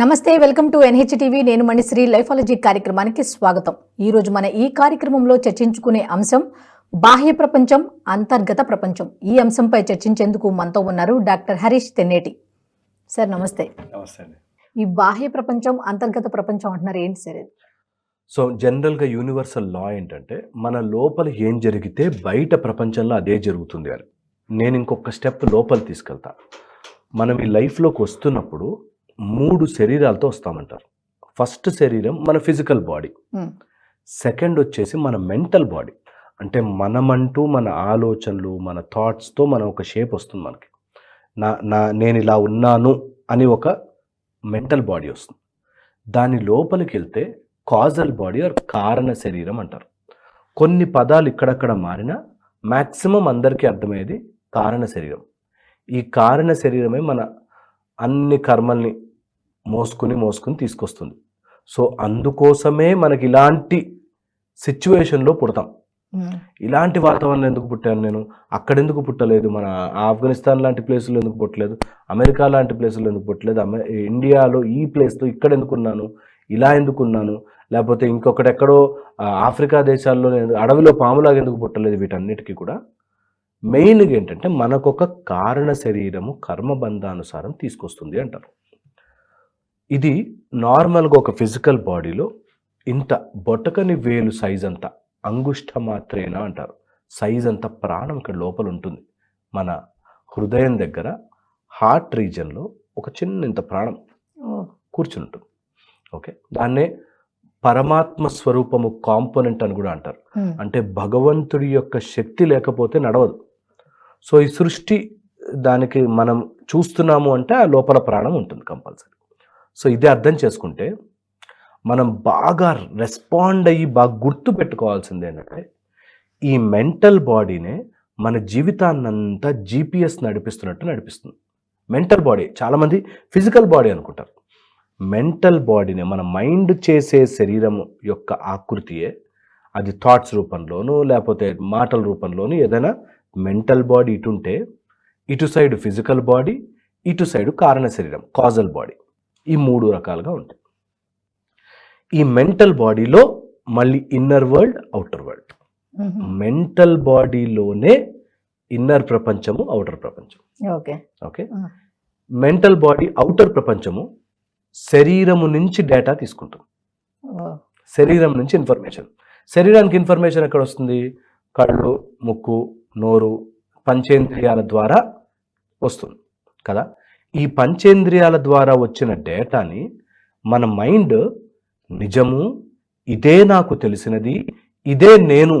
నమస్తే welcome to NH TV నేను మణిశ్రీ లైఫాలజీ కార్యక్రమానికి స్వాగతం. ఈ రోజు మన ఈ కార్యక్రమంలో చర్చించుకునే అంశం బాహ్య ప్రపంచం అంతర్గత ప్రపంచం. ఈ అంశంపై చర్చించేందుకు మనతో ఉన్నారు డాక్టర్ హరీష్ తెన్నేటి. సార్ నమస్తే. నమస్తే ఈ బాహ్య ప్రపంచం అంతర్గత ప్రపంచం అంటున్నారు. ఏంటి సార్ ఇది? సో జనరల్గా యూనివర్సల్ లా ఏంటంటే మన లోపల ఏం జరిగితే బయట ప్రపంచంలో అదే జరుగుతుంది అని. నేను ఇంకొక స్టెప్ లోపల తీసుకెళ్తా. మనం ఈ లైఫ్లోకి వస్తున్నప్పుడు మూడు శరీరాలతో వస్తామంటారు. ఫస్ట్ శరీరం మన ఫిజికల్ బాడీ. Hmm. సెకండ్ వచ్చేసి మన మెంటల్ బాడీ. అంటే మనమంటూ మన ఆలోచనలు మన థాట్స్తో మన ఒక షేప్ వస్తుంది మనకి. నా నా నేను ఇలా ఉన్నాను అని ఒక మెంటల్ బాడీ వస్తుంది. దాని లోపలికి వెళ్తే కాజల్ బాడీ ఆర్ కారణ శరీరం అంటారు. కొన్ని పదాలు ఇక్కడక్కడ మారినా మ్యాక్సిమం అందరికీ అర్థమయ్యేది కారణ శరీరం. ఈ కారణ శరీరమే మన అన్ని కర్మల్ని మోసుకుని మోసుకుని తీసుకొస్తుంది. సో అందుకోసమే మనకి ఇలాంటి సిచ్యువేషన్లో పుడతాం. ఇలాంటి వాతావరణం ఎందుకు పుట్టాను నేను? అక్కడ ఎందుకు పుట్టలేదు? మన ఆఫ్ఘనిస్తాన్ లాంటి ప్లేసుల్లో ఎందుకు పుట్టలేదు? అమెరికా లాంటి ప్లేసుల్లో ఎందుకు పుట్టలేదు? అమె ఇండియాలో ఈ ప్లేస్లో ఇక్కడ ఎందుకు ఉన్నాను ఇలా ఎందుకు ఉన్నాను లేకపోతే ఇంకొకటి ఎక్కడో ఆ, ఆఫ్రికా దేశాల్లో అడవిలో పాములాగా ఎందుకు పుట్టలేదు వీటన్నిటికీ కూడా? మెయిన్గా ఏంటంటే మనకొక కారణ శరీరము కర్మబంధానుసారం తీసుకొస్తుంది అంటారు. ఇది నార్మల్గా ఒక ఫిజికల్ బాడీలో ఇంత బొటకని వేలు సైజ్ అంతా అంగుష్ట మాత్రేనా అంటారు. సైజ్ అంత ప్రాణం ఇక్కడ లోపల ఉంటుంది. మన హృదయం దగ్గర హార్ట్ రీజన్లో ఒక చిన్న ఇంత ప్రాణం కూర్చుని ఉంటుంది ఓకే? దాన్నే పరమాత్మ స్వరూపము కాంపోనెంట్ అని కూడా అంటారు. అంటే భగవంతుడి యొక్క శక్తి లేకపోతే నడవదు. సో ఈ సృష్టి దానికి మనం చూస్తున్నాము అంటే ఆ లోపల ప్రాణం ఉంటుంది కంపల్సరీ. సో ఇదే అర్థం చేసుకుంటే మనం బాగా రెస్పాండ్ అయ్యి బాగా గుర్తు పెట్టుకోవాల్సింది ఏంటంటే ఈ మెంటల్ బాడీనే మన జీవితాన్నంతా జీపీఎస్ నడిపిస్తున్నట్టు నడిపిస్తుంది. మెంటల్ బాడీ చాలామంది ఫిజికల్ బాడీ అనుకుంటారు. మెంటల్ బాడీనే మన మైండ్ చేసే శరీరం యొక్క ఆకృతియే. అది థాట్స్ రూపంలోనూ లేకపోతే మాటల రూపంలోనూ ఏదైనా మెంటల్ బాడీ ఇటుంటే ఇటు సైడ్ ఫిజికల్ బాడీ ఇటు సైడ్ కారణ శరీరం కాజల్ బాడీ ఈ మూడు రకాలుగా ఉంటాయి. ఈ మెంటల్ బాడీలో మళ్ళీ inner world outer world. Mental బాడీలోనే inner ప్రపంచము అవుటర్ ప్రపంచం okay. Okay. Mental body outer ప్రపంచము శరీరము నుంచి డేటా తీసుకుంటుంది. శరీరం నుంచి ఇన్ఫర్మేషన్. శరీరానికి ఇన్ఫర్మేషన్ ఎక్కడ వస్తుంది? కళ్ళు ముక్కు నోరు పంచేంద్రియాల ద్వారా వస్తుంది. కదా? ఈ పంచేంద్రియాల ద్వారా వచ్చిన డేటాని మన మైండ్ నిజము ఇదే నాకు తెలిసినది ఇదే నేను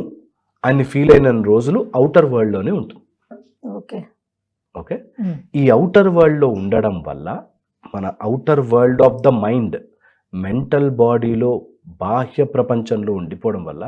అని ఫీల్ అయిన రోజులు అవుటర్ వరల్డ్లోనే ఉంటుంది. ఓకే. ఓకే. ఈ అవుటర్ వరల్డ్లో ఉండడం వల్ల మన outer world of the mind mental బాడీలో బాహ్య ప్రపంచంలో ఉండిపోవడం వల్ల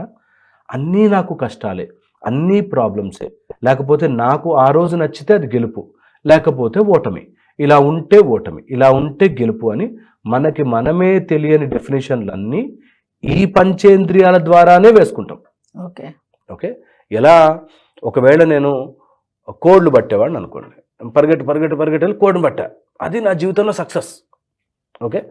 అన్నీ నాకు కష్టాలే అన్నీ ప్రాబ్లమ్సే. లేకపోతే నాకు ఆ రోజు నచ్చితే అది గెలుపు లేకపోతే ఓటమి. ఇలా ఉంటే ఓటమి ఇలా ఉంటే గెలుపు అని మనకి మనమే తెలియని డెఫినేషన్లన్నీ ఈ పంచేంద్రియాల ద్వారానే వేసుకుంటాం. ఓకే. ఓకే? ఎలా? ఒకవేళ నేను కోడ్లు పట్టేవాడిని అనుకోండి. పరిగెట్టి పరిగెట్టి పరిగెట్టి వెళ్ళి కోడ్ని పట్టా. అది నా జీవితంలో సక్సెస్. ఓకే?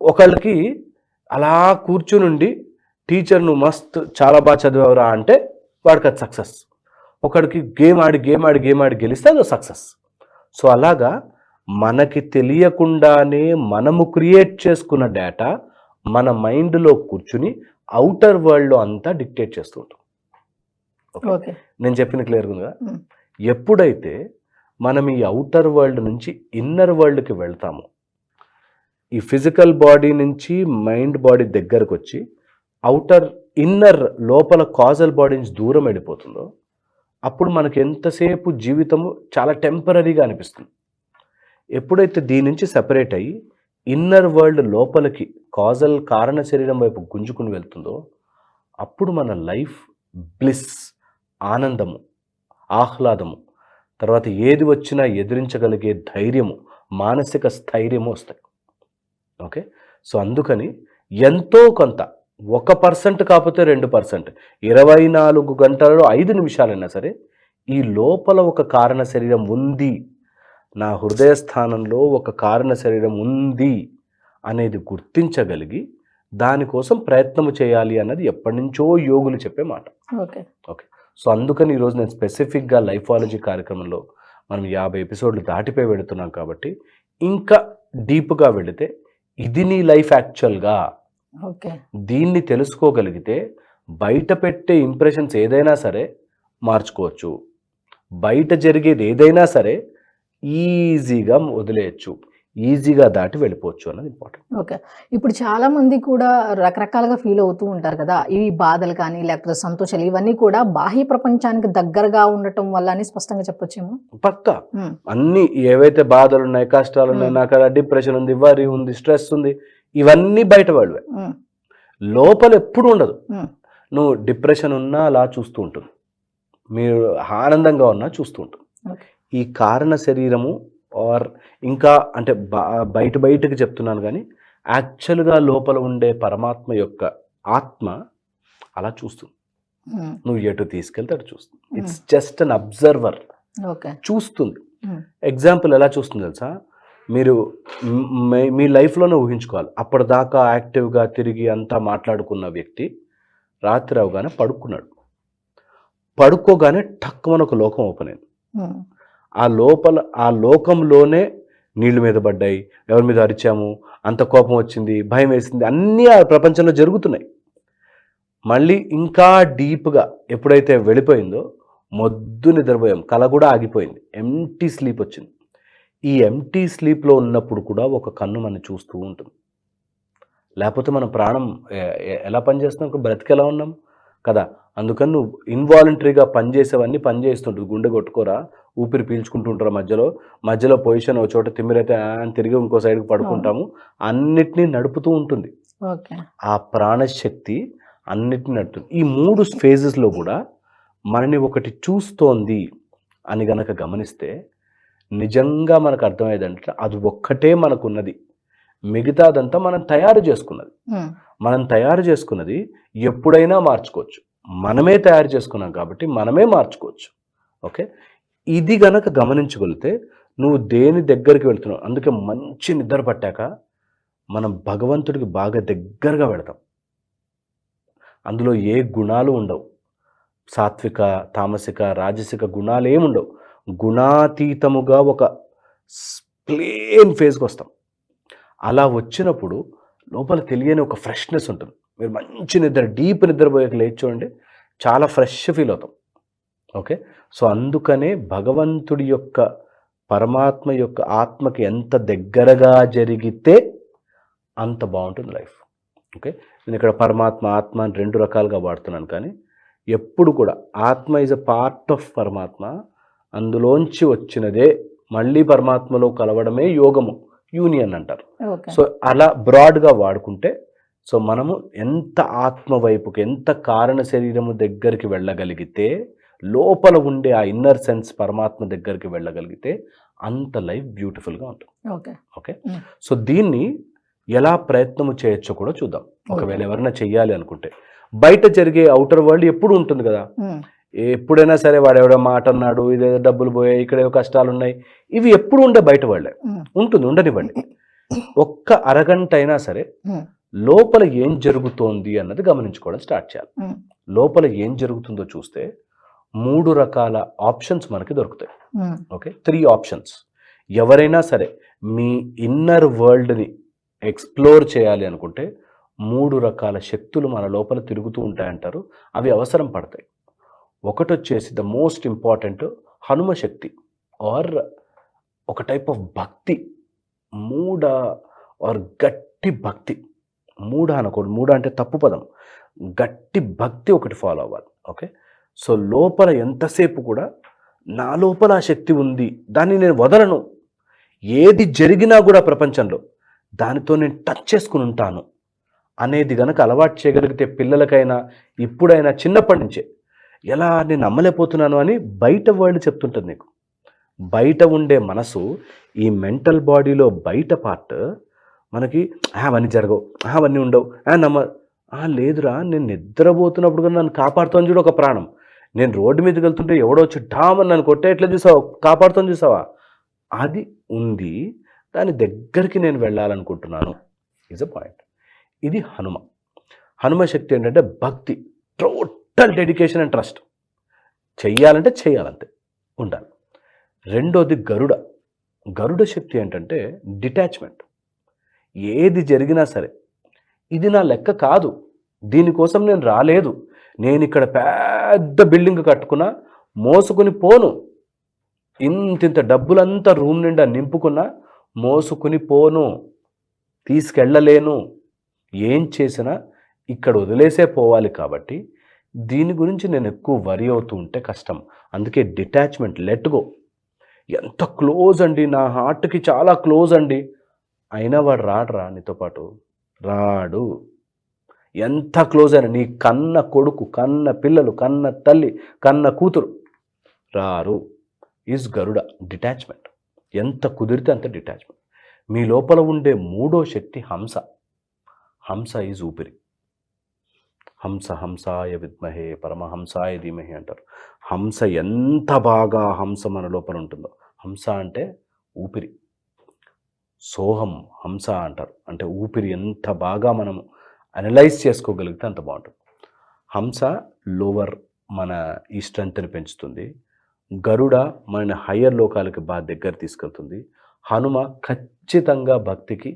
ఒకళ్ళకి అలా కూర్చునుండి టీచర్ నువ్వు మస్త్ చాలా బాగా చదివావురా అంటే వాడికి అది సక్సెస్. ఒకడికి గేమ్ ఆడి గేమ్ ఆడి గేమ్ ఆడి గెలిస్తే అది సక్సెస్. సో అలాగా మనకి తెలియకుండానే మనము క్రియేట్ చేసుకున్న డేటా మన మైండ్లో కూర్చుని అవుటర్ వరల్డ్లో అంతా డిక్టేట్ చేస్తూ ఉంటాం ఓకే? నేను చెప్పిన క్లియర్గా. ఎప్పుడైతే మనం ఈ అవుటర్ వరల్డ్ నుంచి ఇన్నర్ వరల్డ్కి వెళ్తామో ఈ ఫిజికల్ బాడీ నుంచి మైండ్ బాడీ దగ్గరకు వచ్చి అవుటర్ ఇన్నర్ లోపల కాజల్ బాడీ నుంచి దూరం వెళ్ళిపోతుందో అప్పుడు మనకి ఎంతసేపు జీవితము చాలా టెంపరీగా అనిపిస్తుంది. ఎప్పుడైతే దీని నుంచి సెపరేట్ అయ్యి ఇన్నర్ వరల్డ్ లోపలికి కాజల్ కారణ శరీరం వైపు గుంజుకుని వెళ్తుందో అప్పుడు మన లైఫ్ బ్లిస్ ఆనందము ఆహ్లాదము తర్వాత ఏది వచ్చినా ఎదిరించగలిగే ధైర్యము మానసిక స్థైర్యము వస్తాయి. ఓకే? సో అందుకని ఎంతో కొంత ఒక పర్సెంట్ కాకపోతే రెండు పర్సెంట్ ఇరవై నాలుగు గంటలలో ఐదు నిమిషాలైనా సరే ఈ లోపల ఒక కారణ శరీరం ఉంది నా హృదయ స్థానంలో ఒక కారణ శరీరం ఉంది అనేది గుర్తించగలిగి దానికోసం ప్రయత్నము చేయాలి అన్నది ఎప్పటి నుంచో యోగులు చెప్పే మాట. ఓకే. సో అందుకని ఈరోజు నేను స్పెసిఫిక్గా లైఫాలజీ కార్యక్రమంలో మనం యాభై ఎపిసోడ్లు దాటిపోయి వెళుతున్నాం కాబట్టి ఇంకా డీప్గా వెళితే ఇది నీ లైఫ్ యాక్చువల్గా. ఓకే. దీన్ని తెలుసుకోగలిగితే బయట పెట్టే ఇంప్రెషన్స్ ఏదైనా సరే మార్చుకోవచ్చు. బయట జరిగేది ఏదైనా సరే ఈజీగా వదిలేయచ్చు. ఈజీగా దాటి వెళ్ళిపోవచ్చు అన్నది ఇంపార్టెంట్. ఓకే. ఇప్పుడు చాలా మంది కూడా రకరకాలుగా ఫీల్ అవుతూ ఉంటారు కదా ఈ బాధలు కానీ లేకపోతే సంతోషాలు ఇవన్నీ కూడా బాహ్య ప్రపంచానికి దగ్గరగా ఉండటం వల్ల అని స్పష్టంగా చెప్పొచ్చేమో? పక్కా. అన్ని ఏవైతే బాధలు ఉన్నాయి కష్టాలు ఉన్నాయి. నాకు డిప్రెషన్ ఉంది వరి ఉంది స్ట్రెస్ ఉంది ఇవన్నీ బయట వాళ్ళవే లోపల ఎప్పుడు ఉండదు. నువ్వు డిప్రెషన్ ఉన్నా అలా చూస్తూ ఉంటుంది. మీరు ఆనందంగా ఉన్నా చూస్తూ ఉంటుంది. ఈ కారణ శరీరము ఆర్ ఇంకా అంటే బయట బయటకు చెప్తున్నాను కానీ యాక్చువల్గా లోపల ఉండే పరమాత్మ యొక్క ఆత్మ అలా చూస్తుంది. ఉమ్, నువ్వు ఎటు తీసుకెళ్తే అటు చూస్తుంది. It's just an observer okay చూస్తుంది. ఎగ్జాంపుల్ ఎలా చూస్తుంది తెలుసా? మీరు మ్- లైఫ్లోనే ఊహించుకోవాలి. అప్పటిదాకా యాక్టివ్గా తిరిగి అంతా మాట్లాడుకున్న వ్యక్తి రాత్రి అవగానే పడుకున్నాడు. పడుకోగానే టక్కుమని ఒక లోకం ఓపెన్ అయింది. ఉమ్, ఆ లోపల ఆ లోకంలోనే నీళ్ళు మీద పడ్డాయి. ఎవరి మీద అరిచాము? అంత కోపం వచ్చింది భయం వేసింది అన్నీ ఆ ప్రపంచంలో జరుగుతున్నాయి. మళ్ళీ ఇంకా డీప్గా ఎప్పుడైతే వెళ్ళిపోయిందో మొద్దు నిద్రపోయాం. కళ కూడా ఆగిపోయింది. ఎంటీ స్లీప్ వచ్చింది. ఈ ఎంటీ స్లీప్లో ఉన్నప్పుడు కూడా ఒక కన్ను మనం చూస్తూ ఉంటుంది. లేకపోతే మన ప్రాణం ఎలా పనిచేస్తున్నాం బ్రతికెలా ఉన్నాం? కదా అందుకని నువ్వు ఇన్వాలంటరీగా పనిచేసేవన్నీ పనిచేస్తుంటుంది. గుండె కొట్టుకోరా? ఊపిరి పీల్చుకుంటుంటారా మధ్యలో. మధ్యలో పొజిషన్ ఒక చోట తిమ్మిరైతే తిరిగి ఇంకో సైడ్కి పడుకుంటాము. అన్నిటినీ నడుపుతూ ఉంటుంది. ఆ ప్రాణశక్తి అన్నిటిని నడుపుతుంది. ఈ మూడు ఫేజెస్లో కూడా మనని ఒకటి చూస్తోంది అని గనక గమనిస్తే నిజంగా మనకు అర్థమయ్యేదంటే అది ఒక్కటే మనకున్నది. మిగతాదంతా మనం తయారు చేసుకున్నది. మనం తయారు చేసుకున్నది ఎప్పుడైనా మార్చుకోవచ్చు. మనమే తయారు చేసుకున్నాం కాబట్టి మనమే మార్చుకోవచ్చు. ఓకే? ఇది గనక గమనించగలిగితే నువ్వు దేని దగ్గరికి వెళ్తున్నావు అందుకే మంచి నిద్ర పట్టాక మనం భగవంతుడికి బాగా దగ్గరగా వెళతాం. అందులో ఏ గుణాలు ఉండవు. సాత్విక తామసిక రాజసిక గుణాలు ఏముండవు గుణాతీతముగా ఒక ప్లేన్ ఫేజ్కి వస్తాం. అలా వచ్చినప్పుడు లోపల తెలియని ఒక ఫ్రెష్నెస్ ఉంటుంది. మీరు మంచి నిద్ర డీప్ నిద్రపోయాక లేచి చూడండి చాలా ఫ్రెష్ ఫీల్ అవుతాం. ఓకే? సో అందుకనే భగవంతుడి యొక్క పరమాత్మ యొక్క ఆత్మకి ఎంత దగ్గరగా జరిగితే అంత బాగుంటుంది లైఫ్. ఓకే? నేను ఇక్కడ పరమాత్మ ఆత్మ అని రెండు రకాలుగా వాడుతున్నాను కానీ ఎప్పుడు కూడా ఆత్మ ఈజ్ అ పార్ట్ ఆఫ్ పరమాత్మ. అందులోంచి వచ్చినదే మళ్ళీ పరమాత్మలో కలవడమే యోగము. యూనియన్ అంటారు. సో అలా బ్రాడ్గా వాడుకుంటే సో మనము ఎంత ఆత్మ వైపుకి ఎంత కారణ శరీరము దగ్గరికి వెళ్ళగలిగితే లోపల ఉండే ఆ ఇన్నర్ సెన్స్ పరమాత్మ దగ్గరికి వెళ్ళగలిగితే అంత లైఫ్ బ్యూటిఫుల్గా ఉంటుంది. ఓకే. ఓకే. సో దీన్ని ఎలా ప్రయత్నము చేయొచ్చో కూడా చూద్దాం. ఒకవేళ ఎవరైనా చెయ్యాలి అనుకుంటే. బయట జరిగే అవుటర్ వరల్డ్ ఎప్పుడు ఉంటుంది కదా? ఎప్పుడైనా సరే వాడు ఎవడో మాట అన్నాడు ఇదేదో డబ్బులు పోయాయి ఇక్కడ కష్టాలు ఉన్నాయి. ఇవి ఎప్పుడు ఉండే బయట వాళ్ళే ఉంటుంది ఉండనివ్వండి. ఒక్క అరగంట అయినా సరే లోపల ఏం జరుగుతోంది అన్నది గమనించుకోవడం స్టార్ట్ చేయాలి. లోపల ఏం జరుగుతుందో చూస్తే మూడు రకాల ఆప్షన్స్ మనకి దొరుకుతాయి. ఓకే? Three options. ఎవరైనా సరే మీ ఇన్నర్ వరల్డ్ని ఎక్స్ప్లోర్ చేయాలి అనుకుంటే మూడు రకాల శక్తులు మన లోపల తిరుగుతూ ఉంటాయంటారు. అవి అవసరం పడతాయి. ఒకటి వచ్చేసి ద మోస్ట్ ఇంపార్టెంట్ హనుమ శక్తి ఆర్ ఒక టైప్ ఆఫ్ భక్తి. మూడ ఆర్ గట్టి భక్తి. మూఢ అనకూడదు మూఢ అంటే తప్పు పదం. గట్టి భక్తి ఒకటి ఫాలో అవ్వాలి. ఓకే? సో లోపల ఎంతసేపు కూడా నా లోపల ఆ శక్తి ఉంది దాన్ని నేను వదలను. ఏది జరిగినా కూడా ప్రపంచంలో దానితో నేను టచ్ చేసుకుని ఉంటాను అనేది గనక అలవాటు చేయగలిగితే పిల్లలకైనా ఇప్పుడైనా చిన్నప్పటి నుంచే ఎలా నేను నమ్మలేకపోతున్నాను అని బయట వరల్డ్ చెప్తుంటుంది నీకు. బయట ఉండే మనసు ఈ మెంటల్ బాడీలో బయట పార్ట్ మనకి అవన్నీ జరగవు. అవన్నీ ఉండవు. నమ్మ "ఆ, లేదురా నేను నిద్రపోతున్నప్పుడు కూడా నన్ను కాపాడుతాను చూడు ఒక ప్రాణం. నేను రోడ్డు మీదకి వెళ్తుంటే ఎవడో వచ్చి డామని నన్ను కొట్టే ఎట్లా చూసావా? కాపాడుతాను చూసావా? అది ఉంది. దాని దగ్గరికి నేను వెళ్ళాలనుకుంటున్నాను. ఈజ్ అ పాయింట్ ఇది హనుమ. హనుమ శక్తి ఏంటంటే భక్తి టోటల్ డెడికేషన్ అండ్ ట్రస్ట్ చెయ్యాలంటే చెయ్యాలంతే. ఉండాలి. రెండోది గరుడ. గరుడ శక్తి ఏంటంటే డిటాచ్మెంట్ ఏది జరిగినా సరే. ఇది నా లెక్క కాదు. దీనికోసం నేను రాలేదు. నేను ఇక్కడ పెద్ద బిల్డింగ్ కట్టుకున్నా మోసుకుని పోను. ఇంతింత డబ్బులంతా రూమ్ నిండా నింపుకున్నా మోసుకుని పోను. తీసుకెళ్ళలేను. ఏం చేసినా ఇక్కడ వదిలేసే పోవాలి కాబట్టి దీని గురించి నేను ఎక్కువ వరి అవుతూ ఉంటే కష్టం. అందుకే డిటాచ్మెంట్ లెట్ గో. ఎంత క్లోజ్ అండి నా హార్ట్కి చాలా క్లోజ్ అండి. అయినా వాడు రాడు రా నీతో పాటు. రాడు. ఎంత క్లోజ్ అయినా నీ కన్న కొడుకు కన్న పిల్లలు కన్న తల్లి కన్న కూతురు రారు. Is Garuda detachment. ఎంత కుదిరితే అంత డిటాచ్మెంట్. మీ లోపల ఉండే మూడో శక్తి హంస. హంస ఈజ్ ఊపిరి. హంస హంసాయ విద్మహే పరమహంసాయ ధీమహే అంటారు. హంస ఎంత బాగా హంస మన లోపల ఉంటుందో. హంస అంటే ఊపిరి. సోహం హంస అంటారు. అంటే ఊపిరి ఎంత బాగా మనము అనలైజ్ చేసుకోగలిగితే అంత బాగుంటుంది. హంస లోవర్ మన ఈ స్ట్రెంగ్త్ని పెంచుతుంది. గరుడ మన హయ్యర్ లోకాలకి బాగా దగ్గర తీసుకెళ్తుంది. హనుమ ఖచ్చితంగా భక్తికి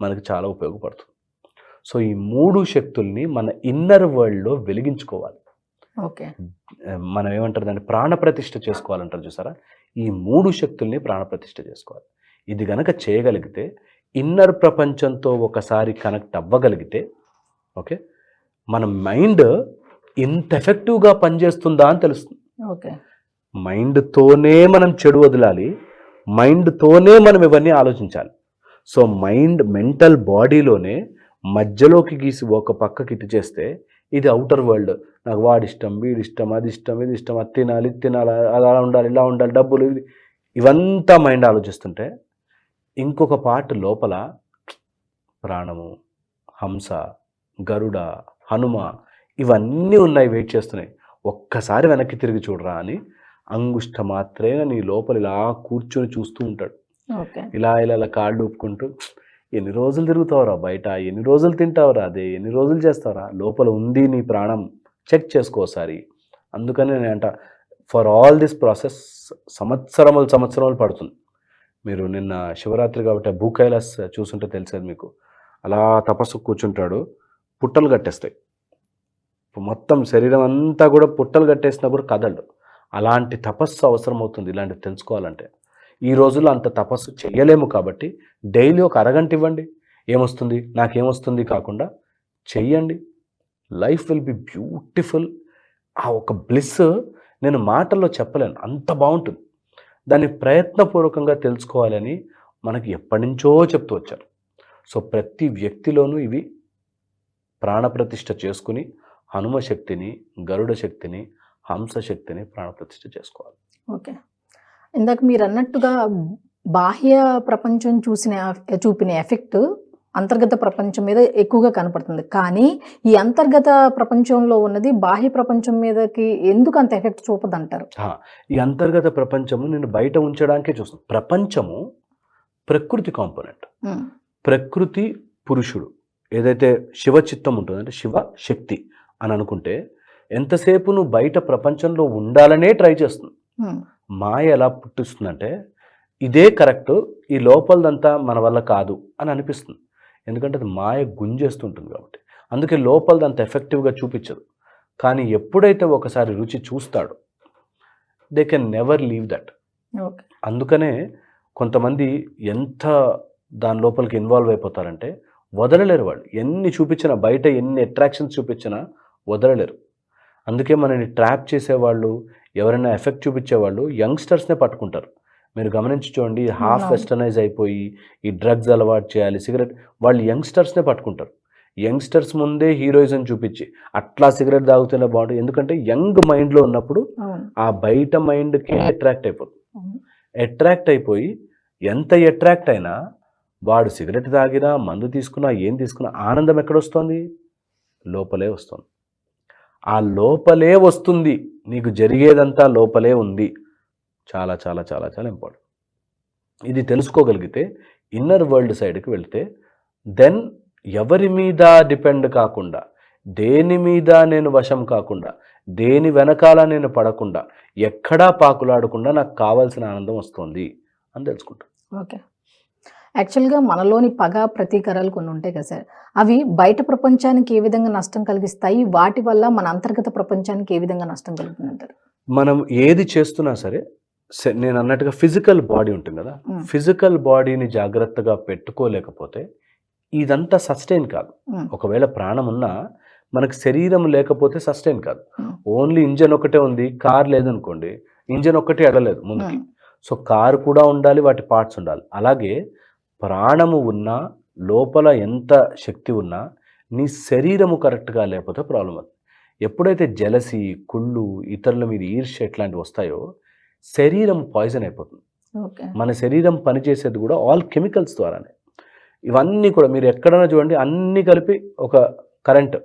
మనకి చాలా ఉపయోగపడుతుంది. సో ఈ మూడు శక్తుల్ని మన ఇన్నర్ వరల్డ్లో వెలిగించుకోవాలి. ఓకే. మనం ఏమంటారు దాన్ని? ప్రాణప్రతిష్ఠ చేసుకోవాలంటారు చూసారా? ఈ మూడు శక్తుల్ని ప్రాణప్రతిష్ఠ చేసుకోవాలి. ఇది గనక చేయగలిగితే ఇన్నర్ ప్రపంచంతో ఒకసారి కనెక్ట్ అవ్వగలిగితే ఓకే? మన మైండ్ ఇంత ఎఫెక్టివ్గా పనిచేస్తుందా అని తెలుస్తుంది. ఓకే. మైండ్తోనే మనం చెడు వదలాలి మైండ్తోనే మనం ఇవన్నీ ఆలోచించాలి. సో మైండ్ మెంటల్ బాడీలోనే మధ్యలోకి గీసి ఒక పక్కకి ఇటు చేస్తే ఇది అవుటర్ వరల్డ్. నాకు వాడి ఇష్టం వీడి ఇష్టం అది ఇష్టం ఇది ఇష్టం అది తినాలి ఇది తినాలి అలా ఉండాలి ఇలా ఉండాలి డబ్బులు ఇది ఇవంతా మైండ్ ఆలోచిస్తుంటే ఇంకొక పార్ట్ లోపల ప్రాణము హంస గరుడ హనుమ ఇవన్నీ ఉన్నాయి వెయిట్ చేస్తున్నాయి. ఒక్కసారి వెనక్కి తిరిగి చూడరా అని అంగుష్ట మాత్రేన నీ లోపల ఇలా కూర్చొని చూస్తూ ఉంటాడు. ఇలా ఇలా ఇలా కాళ్ళు ఊపుకుంటూ ఎన్ని రోజులు తిరుగుతావురా బయట? ఎన్ని రోజులు తింటావురా? అదే ఎన్ని రోజులు చేస్తావురా? లోపల ఉంది నీ ప్రాణం. చెక్ చేసుకో ఒకసారి. అందుకని నేను అంట ఫర్ ఆల్ దిస్ ప్రాసెస్ సంవత్సరములు సంవత్సరములు పడుతుంది. మీరు నిన్న శివరాత్రి కాబట్టి భూ కైలాస్ చూసుంటే తెలిసేది మీకు. అలా తపస్సు కూర్చుంటాడు. పుట్టలు కట్టేస్తాయి. మొత్తం శరీరం అంతా కూడా పుట్టలు కట్టేసినప్పుడు కదలడు. అలాంటి తపస్సు అవసరం అవుతుంది ఇలాంటివి తెలుసుకోవాలంటే. ఈ రోజుల్లో అంత తపస్సు చేయలేము కాబట్టి డైలీ ఒక అరగంట ఇవ్వండి. ఏమొస్తుంది? నాకేమొస్తుంది కాకుండా చెయ్యండి. Life will be beautiful. ఆ ఒక బ్లిస్ నేను మాటల్లో చెప్పలేను. అంత బాగుంటుంది. దాన్ని ప్రయత్నపూర్వకంగా తెలుసుకోవాలని మనకి ఎప్పటి నుంచో చెప్తూ వచ్చారు. సో ప్రతి వ్యక్తిలోనూ ఇవి ప్రాణప్రతిష్ఠ చేసుకుని హనుమ శక్తిని గరుడ శక్తిని హంస శక్తిని ప్రాణప్రతిష్ఠ చేసుకోవాలి. ఓకే. ఇందాక మీరు అన్నట్టుగా బాహ్య ప్రపంచం చూసిన చూపిన ఎఫెక్ట్ అంతర్గత ప్రపంచం మీద ఎక్కువగా కనపడుతుంది. కానీ ఈ అంతర్గత ప్రపంచంలో ఉన్నది బాహ్య ప్రపంచం మీదకి ఎందుకు అంత ఎఫెక్ట్ చూపదంటారు? ఆ, ఈ అంతర్గత ప్రపంచము నేను బయట ఉంచడానికే చూస్తాను ప్రపంచము ప్రకృతి కాంపోనెంట్. ప్రకృతి పురుషుడు. ఏదైతే శివ చిత్తం ఉంటుందో అంటే శివ శక్తి అని అనుకుంటే ఎంతసేపు నువ్వు బయట ప్రపంచంలో ఉండాలనే ట్రై చేస్తుంది. మాయ ఎలా పుట్టిస్తుందంటే ఇదే కరెక్ట్ ఈ లోపలదంతా మన వల్ల కాదు అని అనిపిస్తుంది. ఎందుకంటే అది మాయ గుంజేస్తుంటుంది కాబట్టి. అందుకే లోపలదంత ఎఫెక్టివ్గా చూపించదు. కానీ ఎప్పుడైతే ఒకసారి రుచి చూస్తాడో they can never leave that అందుకనే కొంతమంది ఎంత దాని లోపలికి ఇన్వాల్వ్ అయిపోతారంటే వదలలేరు వాళ్ళు. ఎన్ని చూపించినా బయట ఎన్ని అట్రాక్షన్స్ చూపించినా వదలలేరు. అందుకే మనని ట్రాప్ చేసేవాళ్ళు ఎవరైనా ఎఫెక్ట్ చూపించేవాళ్ళు యంగ్స్టర్స్నే పట్టుకుంటారు. మీరు గమనించి చూడండి హాఫ్. వెస్టర్నైజ్ అయిపోయి ఈ డ్రగ్స్ అలవాటు చేయాలి సిగరెట్ వాళ్ళు యంగ్స్టర్స్నే పట్టుకుంటారు. యంగ్స్టర్స్ ముందే హీరోయిజం చూపించి అట్లా సిగరెట్ తాగుతూనే బాగుంటుంది. ఎందుకంటే యంగ్ మైండ్లో ఉన్నప్పుడు ఆ బయట మైండ్కి అట్రాక్ట్ అయిపోతుంది. అట్రాక్ట్ అయిపోయి ఎంత అట్రాక్ట్ అయినా వాడు సిగరెట్ తాగినా మందు తీసుకున్నా ఏం తీసుకున్నా ఆనందం ఎక్కడొస్తోంది? లోపలే వస్తుంది. ఆ లోపలే వస్తుంది. నీకు జరిగేదంతా లోపలే ఉంది. చాలా చాలా చాలా చాలా ఇంపార్టెంట్. ఇది తెలుసుకోగలిగితే ఇన్నర్ వరల్డ్ సైడ్కి వెళ్తే దెన్ ఎవరి మీద డిపెండ్ కాకుండా దేని మీద నేను వశం కాకుండా దేని వెనకాల నేను పడకుండా ఎక్కడా పాకులాడకుండా నాకు కావాల్సిన ఆనందం వస్తుంది అని తెలుసుకుంటాను ఓకే. యాక్చువల్గా మనలోని పగ ప్రతీకారాలు కొన్ని ఉంటాయి కదా సార్ అవి బయట ప్రపంచానికి ఏ విధంగా నష్టం కలిగిస్తాయి వాటి వల్ల మన అంతర్గత ప్రపంచానికి ఏ విధంగా నష్టం కలుగుతుందంటారు మనం ఏది చేస్తున్నా సరే నేను అన్నట్టుగా ఫిజికల్ బాడీ ఉంటుంది కదా. ఫిజికల్ బాడీని జాగ్రత్తగా పెట్టుకోలేకపోతే ఇదంతా సస్టైన్ కాదు. ఒకవేళ ప్రాణం ఉన్నా మనకు శరీరం లేకపోతే సస్టైన్ కాదు. ఓన్లీ ఇంజన్ ఒకటే ఉంది కార్ లేదనుకోండి ఇంజన్ ఒక్కటే ఎడలేదు ముందుకి. సో కారు కూడా ఉండాలి వాటి పార్ట్స్ ఉండాలి అలాగే ప్రాణము ఉన్నా లోపల ఎంత శక్తి ఉన్నా నీ శరీరము కరెక్ట్గా లేకపోతే ప్రాబ్లం అవుతుంది. ఎప్పుడైతే జలసి కుళ్ళు ఇతరుల మీద ఈర్ష్య ఇట్లాంటివి వస్తాయో శరీరం పాయిజన్ అయిపోతుంది. ఓకే. మన శరీరం పనిచేసేది కూడా ఆల్ కెమికల్స్ ద్వారానే. ఇవన్నీ కూడా మీరు ఎక్కడైనా చూడండి అన్నీ కలిపి ఒక కరెంట్.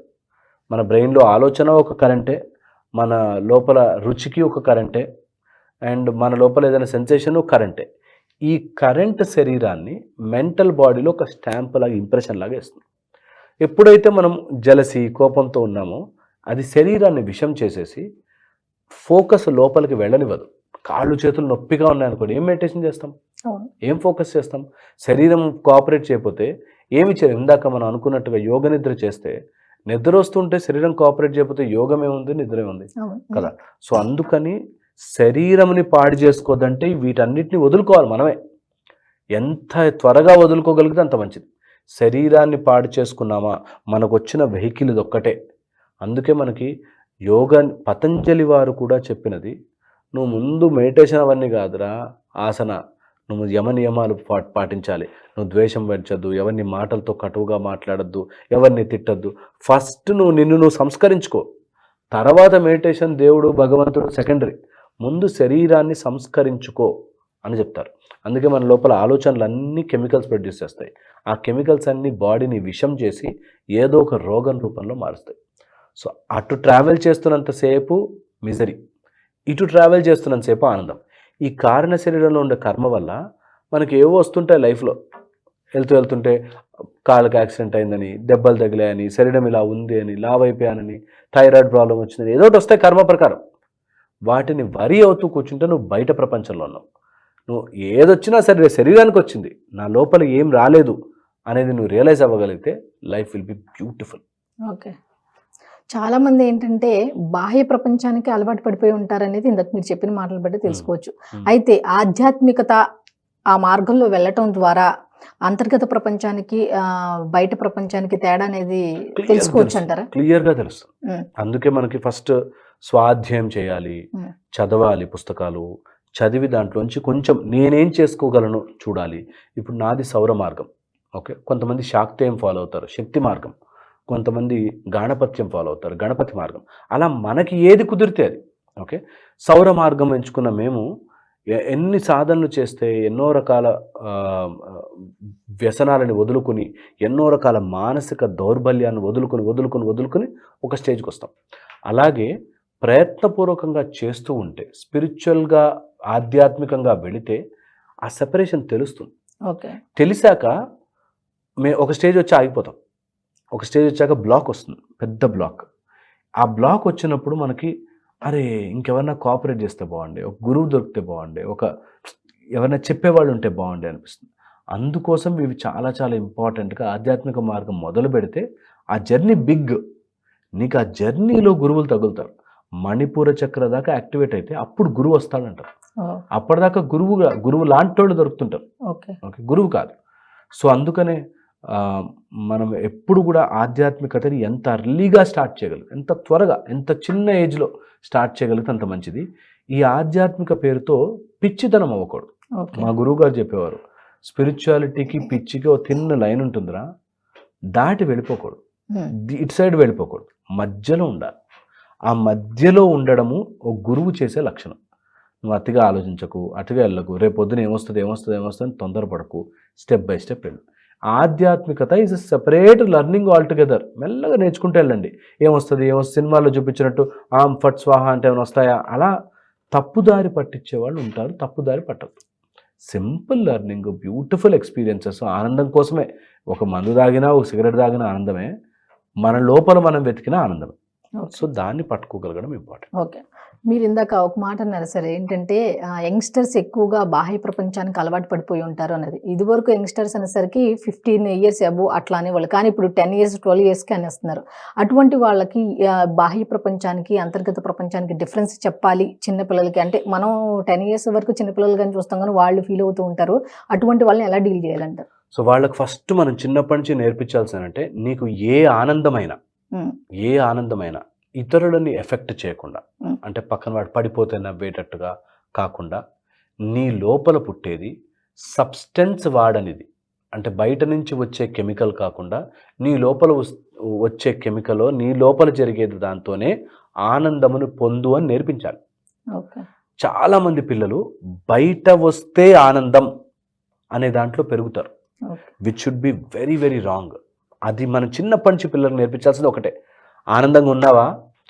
మన బ్రెయిన్లో ఆలోచన ఒక కరెంటే మన లోపల రుచికి ఒక కరెంటే అండ్ మన లోపల ఏదైనా సెన్సేషన్ కరెంటే. ఈ కరెంట్ శరీరాన్ని మెంటల్ బాడీలో ఒక స్టాంప్ లాగా ఇంప్రెషన్ లాగా ఇస్తుంది ఎప్పుడైతే మనం జలసి కోపంతో ఉన్నామో అది శరీరాన్ని విషం చేసేసి ఫోకస్ లోపలికి వెళ్ళనివ్వదు. కాళ్ళు చేతులు నొప్పిగా ఉన్నాయనుకోండి ఏం మెడిటేషన్ చేస్తాం? ఏం ఫోకస్ చేస్తాం? శరీరం కోఆపరేట్ చేయకపోతే ఏమి చేయరు ఇందాక మనం అనుకున్నట్టుగా యోగ నిద్ర చేస్తే నిద్ర వస్తుంటే శరీరం కోఆపరేట్ చేయకపోతే యోగం ఏముంది? నిద్ర ఏముంది కదా? సో అందుకని శరీరంని పాడు చేసుకోదంటే వీటన్నిటిని వదులుకోవాలి మనమే. ఎంత త్వరగా వదులుకోగలిగితే అంత మంచిది. శరీరాన్ని పాడు చేసుకున్నామా? మనకు వచ్చిన వెహికల్ ఇది ఒక్కటే అందుకే మనకి యోగా పతంజలి వారు కూడా చెప్పినది నువ్వు ముందు మెడిటేషన్ అవన్నీ కాదురా ఆసన. నువ్వు యమ నియమాలు పా పాటించాలి. నువ్వు ద్వేషం పెంచద్దు ఎవరిని మాటలతో కటువుగా మాట్లాడద్దు ఎవరిని తిట్టద్దు. ఫస్ట్ నువ్వు నిన్ను నువ్వు సంస్కరించుకో. తర్వాత మెడిటేషన్ దేవుడు భగవంతుడు సెకండరీ ముందు శరీరాన్ని సంస్కరించుకో అని చెప్తారు. అందుకే మన లోపల ఆలోచనలు అన్నీ కెమికల్స్ ప్రొడ్యూస్ చేస్తాయి. ఆ కెమికల్స్ అన్నీ బాడీని విషం చేసి ఏదో ఒక రోగం రూపంలో మారుస్తాయి. సో అటు ట్రావెల్ చేస్తున్నంతసేపు మిజరీ ఇటు ట్రావెల్ చేస్తున్నంతసేపు ఆనందం. ఈ కారణ శరీరంలో ఉండే కర్మ వల్ల మనకి ఏవో వస్తుంటాయి లైఫ్లో. వెళ్తూ వెళ్తుంటే కాళ్ళకి యాక్సిడెంట్ అయిందని దెబ్బలు తగిలాయని శరీరం ఇలా ఉంది అని లావ్ అయిపోయానని థైరాయిడ్ ప్రాబ్లం వచ్చిందని ఏదో ఒకటి వస్తాయి కర్మ ప్రకారం. వాటిని వరి అవుతూ కూర్చుంటే నువ్వు బయట ప్రపంచంలో ఉన్నావు. నువ్వు ఏదొచ్చినా సరే శరీరానికి వచ్చింది. నా లోపల ఏం రాలేదు అనేది నువ్వు realise అవ్వగలిగితే life will be beautiful okay. చాలా మంది ఏంటంటే బాహ్య ప్రపంచానికి అలవాటు పడిపోయి ఉంటారనేది ఇందాక మీరు చెప్పిన మాటలు బట్టి తెలుసుకోవచ్చు. అయితే ఆధ్యాత్మికత ఆ మార్గంలో వెళ్ళటం ద్వారా అంతర్గత ప్రపంచానికి బయట ప్రపంచానికి తేడా అనేది తెలుసుకోవచ్చు తెలుసు. అంటారా? క్లియర్గా తెలుస్తుంది. అందుకే మనకి ఫస్ట్ స్వాధ్యాయం చేయాలి. చదవాలి పుస్తకాలు చదివి దాంట్లోంచి కొంచెం నేనేం చేసుకోగలను చూడాలి. ఇప్పుడు నాది సౌర మార్గం ఓకే? కొంతమంది శాక్తేయం ఫాలో అవుతారు శక్తి మార్గం. కొంతమంది గాణపత్యం ఫాలో అవుతారు గణపతి మార్గం. అలా మనకి ఏది కుదిరితే అది ఓకే? సౌర మార్గం ఎంచుకున్న మేము ఎన్ని సాధనలు చేస్తే ఎన్నో రకాల వ్యసనాలని వదులుకొని ఎన్నో రకాల మానసిక దౌర్బల్యాన్ని వదులుకొని వదులుకొని వదులుకొని ఒక స్టేజ్కి వస్తాం. అలాగే ప్రయత్నపూర్వకంగా చేస్తూ ఉంటే స్పిరిచువల్గా ఆధ్యాత్మికంగా వెళితే ఆ సెపరేషన్ తెలుస్తుంది. ఓకే. తెలిసాక మే ఒక స్టేజ్ వచ్చి ఆగిపోతాం. ఒక స్టేజ్ వచ్చాక బ్లాక్ వస్తుంది. పెద్ద బ్లాక్. ఆ బ్లాక్ వచ్చినప్పుడు మనకి అరే ఇంకెవరన్నా కోఆపరేట్ చేస్తే బాగుండే ఒక గురువు దొరికితే బాగుండే ఒక ఎవరైనా చెప్పేవాళ్ళు ఉంటే బాగుండే అనిపిస్తుంది. అందుకోసం ఇవి చాలా చాలా ఇంపార్టెంట్గా ఆధ్యాత్మిక మార్గం మొదలు పెడితే ఆ జర్నీ బిగ్. నీకు ఆ జర్నీలో గురువులు తగులుతారు. మణిపూర చక్ర దాకా యాక్టివేట్ అయితే అప్పుడు గురువు వస్తాడంటారు. ఓ, అప్పటిదాకా గురువుగా గురువు లాంటి వాళ్ళు దొరుకుతుంటారు. ఓకే. ఓకే గురువు కాదు. సో అందుకనే మనం ఎప్పుడు కూడా ఆధ్యాత్మికతని ఎంత అర్లీగా స్టార్ట్ చేయగలం ఎంత త్వరగా ఎంత చిన్న ఏజ్లో స్టార్ట్ చేయగలిగితే అంత మంచిది. ఈ ఆధ్యాత్మిక పేరుతో పిచ్చితనం అవ్వకూడదు. మా గురువు గారు చెప్పేవారు స్పిరిచువాలిటీకి పిచ్చికి ఒక తిన్న లైన్ ఉంటుందిరా దాటి వెళ్ళిపోకూడదు. ఇటు సైడ్ వెళ్ళిపోకూడదు. మధ్యలో ఉండాలి. ఆ మధ్యలో ఉండడము ఒక గురువు చేసే లక్షణం. నువ్వు అతిగా ఆలోచించకు అటుగా వెళ్ళకు. రేపు పొద్దున ఏమొస్తుంది ఏమొస్తుంది ఏమొస్తుంది తొందరపడకు. స్టెప్ బై స్టెప్ వెళ్ళు. ఆధ్యాత్మికత is a separate learning altogether మెల్లగా నేర్చుకుంటూ వెళ్ళండి. ఏమొస్తుంది ఏమో సినిమాల్లో చూపించినట్టు ఆమ్ ఫట్ స్వాహ అంటే ఏమైనా వస్తాయా? అలా తప్పుదారి పట్టించే వాళ్ళు ఉంటారు తప్పుదారి పట్టదు సింపుల్ లెర్నింగ్ బ్యూటిఫుల్ ఎక్స్పీరియన్సెస్ ఆనందం కోసమే. ఒక మందు తాగినా ఒక సిగరెట్ తాగినా ఆనందమే. మన లోపల మనం వెతికిన ఆనందమే. సో దాన్ని పట్టుకోగలగడం ఇంపార్టెంట్. ఓకే. మీరు ఇందాక ఒక మాట అన్నారు సరే ఏంటంటే యంగ్స్టర్స్ ఎక్కువగా బాహ్య ప్రపంచానికి అలవాటు పడిపోయి ఉంటారు అనేది ఇదివరకు యంగ్స్టర్స్ అనేసరికి ఫిఫ్టీన్ ఇయర్స్ అబో అట్లా అనేవాళ్ళు. కానీ ఇప్పుడు టెన్ ఇయర్స్ ట్వెల్వ్ ఇయర్స్కి అనేస్తున్నారు. అటువంటి వాళ్ళకి బాహ్య ప్రపంచానికి అంతర్గత ప్రపంచానికి డిఫరెన్స్ చెప్పాలి చిన్నపిల్లలకి అంటే మనం టెన్ ఇయర్స్ వరకు చిన్నపిల్లలు కానీ చూస్తాం కానీ వాళ్ళు ఫీల్ అవుతూ ఉంటారు. అటువంటి వాళ్ళని ఎలా డీల్ చేయాలంటారు? సో వాళ్ళకి ఫస్ట్ మనం చిన్నప్పటి నుంచి నేర్పించాల్సిందంటే నీకు ఏ ఆనందమైనా ఏ ఆనందమైనా ఇతరులని ఎఫెక్ట్ చేయకుండా. అంటే పక్కన వాడు పడిపోతే నవ్వేటట్టుగా కాకుండా నీ లోపల పుట్టేది సబ్స్టెన్స్ వాడనిది. అంటే బయట నుంచి వచ్చే కెమికల్ కాకుండా నీ లోపల వచ్చే కెమికల్ నీ లోపల జరిగేది దాంతోనే ఆనందమును పొందు అని నేర్పించాలి. ఓకే. చాలామంది పిల్లలు బయట వస్తే ఆనందం అనే దాంట్లో పెరుగుతారు. Which should be very very wrong అది మనం చిన్నప్పటి నుంచి పిల్లలకు నేర్పించాల్సింది ఒకటే. ఆనందంగా ఉన్నావా?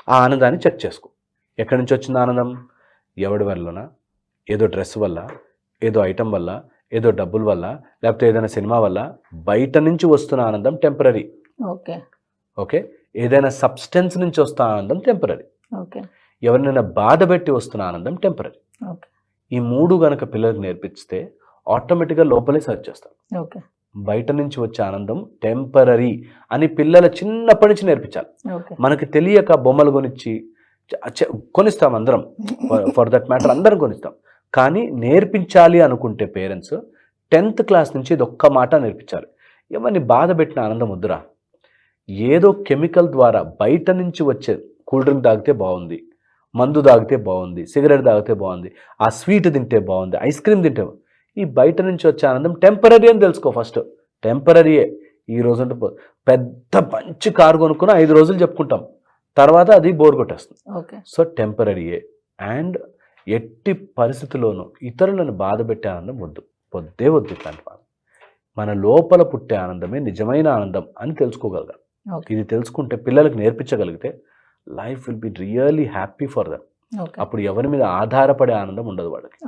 ఆ ఆనందాన్ని చెక్ చేసుకో. ఎక్కడి నుంచి వచ్చింది ఆనందం? ఎవడి వల్లనా? ఏదో డ్రెస్ వల్ల? ఏదో ఐటమ్ వల్ల? ఏదో డబ్బుల వల్ల? లేకపోతే ఏదైనా సినిమా వల్ల? బయట నుంచి వస్తున్న ఆనందం టెంపరీ ఓకే. ఓకే? ఏదైనా సబ్స్టెన్స్ నుంచి వస్తున్న ఆనందం టెంపరీ ఓకే. ఎవరినైనా బాధ పెట్టి వస్తున్న ఆనందం టెంపరీ ఓకే. ఈ మూడు గనక పిల్లలకు నేర్పిస్తే ఆటోమేటిక్గా లోపలే సర్చ్ చేస్తారు ఓకే. బయట నుంచి వచ్చే ఆనందం టెంపరీ అని పిల్లల చిన్నప్పటి నుంచి నేర్పించాలి. మనకి తెలియక బొమ్మలు కొనిచ్చి కొనిస్తాం అందరం. ఫర్ దట్ మ్యాటర్ అందరం కొనిస్తాం. కానీ నేర్పించాలి అనుకుంటే పేరెంట్స్ టెన్త్ క్లాస్ నుంచి ఇది ఒక్క మాట నేర్పించాలి. ఎవరిని బాధ పెట్టిన ఆనందం వద్దురా. ఏదో కెమికల్ ద్వారా బయట నుంచి వచ్చే కూల్ డ్రింక్ తాగితే బాగుంది మందు తాగితే బాగుంది సిగరెట్ తాగితే బాగుంది ఆ స్వీట్ తింటే బాగుంది ఐస్ క్రీమ్ తింటే బాగుంది. ఈ బయట నుంచి వచ్చే ఆనందం టెంపరీ అని తెలుసుకో ఫస్ట్ టెంపరీయే ఈ రోజు పో- పెద్ద మంచి కారు కొనుక్కుని ఐదు రోజులు చెప్పుకుంటాం. తర్వాత అది బోర్ కొట్టేస్తుంది. ఓకే. సో టెంపరీయే అండ్ ఎట్టి పరిస్థితుల్లోనూ ఇతరులను బాధ పెట్టే ఆనందం వద్దు. వద్దే వద్దు ఇట్లాంటి మన లోపల పుట్టే ఆనందమే నిజమైన ఆనందం అని తెలుసుకోగలగాలి. ఓకే. ఇది తెలుసుకుంటే పిల్లలకు నేర్పించగలిగితే life will be really happy for them అప్పుడు ఎవరి మీద ఆధారపడే ఆనందం ఉండదు వాళ్ళకి.